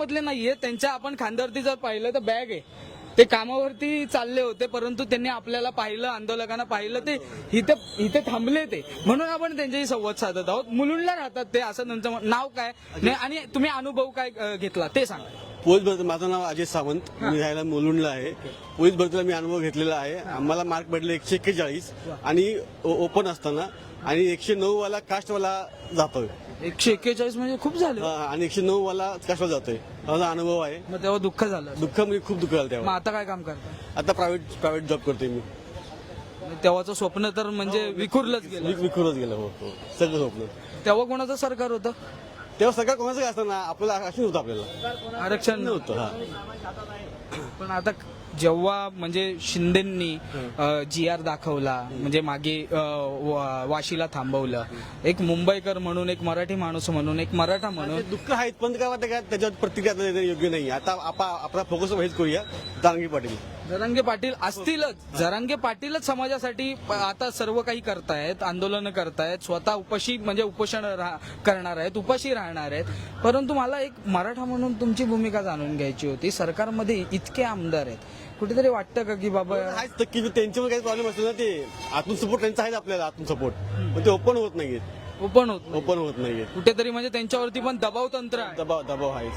मधले नाहीये. त्यांच्या आपण खांद्यावरती जर पाहिलं तर बॅग आहे. ते कामावरती चालले होते परंतु त्यांनी आपल्याला पाहिलं आंदोलकांना पाहिलं ते इथे इथे थांबले ते. म्हणून आपण त्यांच्याशी संवाद साधत आहोत. मुलुंडला राहतात ते असं त्यांचं नाव काय? नाही, आणि तुम्ही अनुभव काय अं, घेतला? ते सांगा. पोलीस भरती माझं नाव अजय सावंत. मी राहायला मुलुंडला आहे. पोलीस भरतीला मी अनुभव घेतलेला आहे. आम्हाला मार्क पडले एकशे एक्केचाळीस. आणि ओ- ओपन असताना आणि एकशे नऊ वाला कास्टवाला जातोय. एकशे एक्केचाळीस म्हणजे खूप झाले. आणि एकशे नऊ वाला कास्टवाला जातोय. माझा अनुभव आहे. मग तेव्हा दुःख झालं. दुःख म्हणजे खूप दुःख झालं मग तेव्हा आता काय काम करता? आता प्रायव्हेट प्रायव्हेट जॉब करतोय मी. तेव्हाचं स्वप्न तर म्हणजे विखुरलंच गेलं. विक- विखुरच गेलं हो हो. सगळं स्वप्न. तेव्हा कोणाचं सरकार होतं? तेव्हा सरकार कोणाचं काय असतं ना आपल्याला आरक्षण होतं आपल्याला. आरक्षण नव्हतं हा. पण आता जेव्हा म्हणजे शिंदेंनी जी आर दाखवला म्हणजे मागे वाशीला थांबवलं. एक मुंबईकर म्हणून एक मराठी माणूस म्हणून एक मराठा म्हणून. दुःख आहेत पण काय वाटतं का त्याच्यावर प्रतिक्रिया देणं योग्य नाही आता आपा आपला फोकस हेच करूया. दानगी पाटील. जरांगे पाटील असतीलच. जरांगे पाटीलच समाजासाठी आता सर्व काही करतायत आंदोलन करतायत स्वतः उपाशी म्हणजे उपोषण करणार आहेत उपाशी राहणार आहेत. परंतु मला एक मराठा म्हणून तुमची भूमिका जाणून घ्यायची होती. सरकारमध्ये इतके आमदार आहेत. कुठेतरी वाटतं का की बाबा आहेच तर की त्यांच्यावर काही प्रॉब्लेम असेल ना ते. आतून सपोर्ट त्यांचा आहे आपल्याला आतून सपोर्ट पण ते ओपन होत नाहीये ओपन होत नाही. ओपन होत नाहीये कुठेतरी म्हणजे त्यांच्यावरती पण दबाव तंत्र आहे. दबाव दबाव आहे.